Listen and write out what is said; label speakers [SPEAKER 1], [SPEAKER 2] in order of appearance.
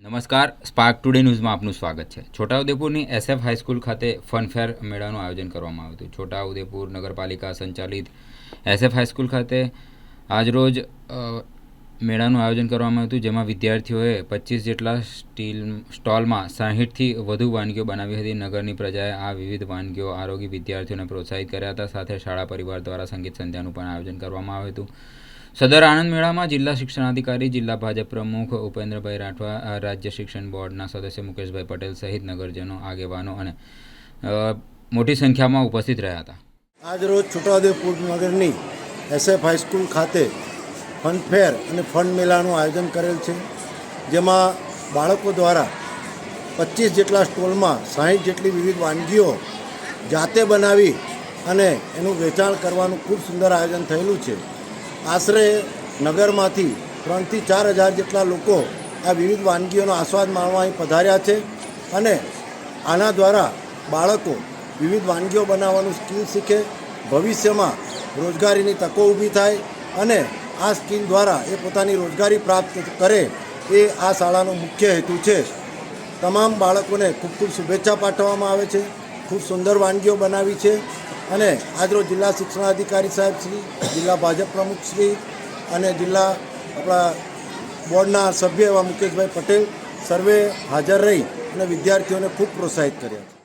[SPEAKER 1] નમસ્કાર spark today ન્યૂઝમાં આપનું સ્વાગત છે. છોટાઉદેપુરની એસએફ હાઈસ્કૂલ ખાતે ફનફેર મેળાનું આયોજન કરવામાં આવ્યું હતું. છોટાઉદેપુર નગરપાલિકા સંચાલિત એસએફ હાઈસ્કૂલ ખાતે આજરોજ મેળાનું આયોજન કરવામાં આવ્યું હતું, જેમાં વિદ્યાર્થીઓએ પચીસ જેટલા સ્ટીલ, સ્ટોલમાં સાહીઠથી વધુ વાનગીઓ બનાવી હતી. નગરની પ્રજાએ આ વિવિધ વાનગીઓ આરોગી વિદ્યાર્થીઓને પ્રોત્સાહિત કર્યા હતા. સાથે શાળા પરિવાર દ્વારા સંગીત સંધ્યાનું પણ આયોજન કરવામાં આવ્યું હતું. સદર આનંદ મેળામાં જિલ્લા શિક્ષણાધિકારી, જિલ્લા ભાજપ પ્રમુખ ઉપેન્દ્રભાઈ રાઠવા રાજ્ય શિક્ષણ બોર્ડના સદસ્ય મુકેશભાઈ પટેલ સહિત નગરજનો, આગેવાનો અને મોટી સંખ્યામાં ઉપસ્થિત રહ્યા હતા.
[SPEAKER 2] આજરોજ છોટાઉદેપુર નગરની એસએફ હાઈસ્કૂલ ખાતે ફન ફેર અને ફન મેળાનું આયોજન કરેલ છે, જેમાં બાળકો દ્વારા પચીસ જેટલા સ્ટોલમાં સાહીઠ જેટલી વિવિધ વાનગીઓ જાતે બનાવી અને એનું વેચાણ કરવાનું ખૂબ સુંદર આયોજન થયેલું છે. આશરે નગરમાંથી ત્રણથી ચાર હજાર જેટલા લોકો આ વિવિધ વાનગીઓનો આસ્વાદ માણવા અહીં પધાર્યા છે અને આના દ્વારા બાળકો વિવિધ વાનગીઓ બનાવવાનું સ્કિલ શીખે, ભવિષ્યમાં રોજગારીની તકો ઊભી થાય અને આ સ્કિલ દ્વારા એ પોતાની રોજગારી પ્રાપ્ત કરે એ આ શાળાનો મુખ્ય હેતુ છે. તમામ બાળકોને ખૂબ ખૂબ શુભેચ્છા પાઠવવામાં આવે છે. ખૂબ સુંદર વાનગીઓ બનાવી છે. અને આજરોજ જિલ્લા શિક્ષણાધિકારી સાહેબ શ્રી, જિલ્લા ભાજપ પ્રમુખ શ્રી અને જિલ્લા આપણા બોર્ડના સભ્ય એવા મુકેશભાઈ પટેલ, સર્વે હાજર રહી અને વિદ્યાર્થીઓને ખૂબ પ્રોત્સાહિત કર્યા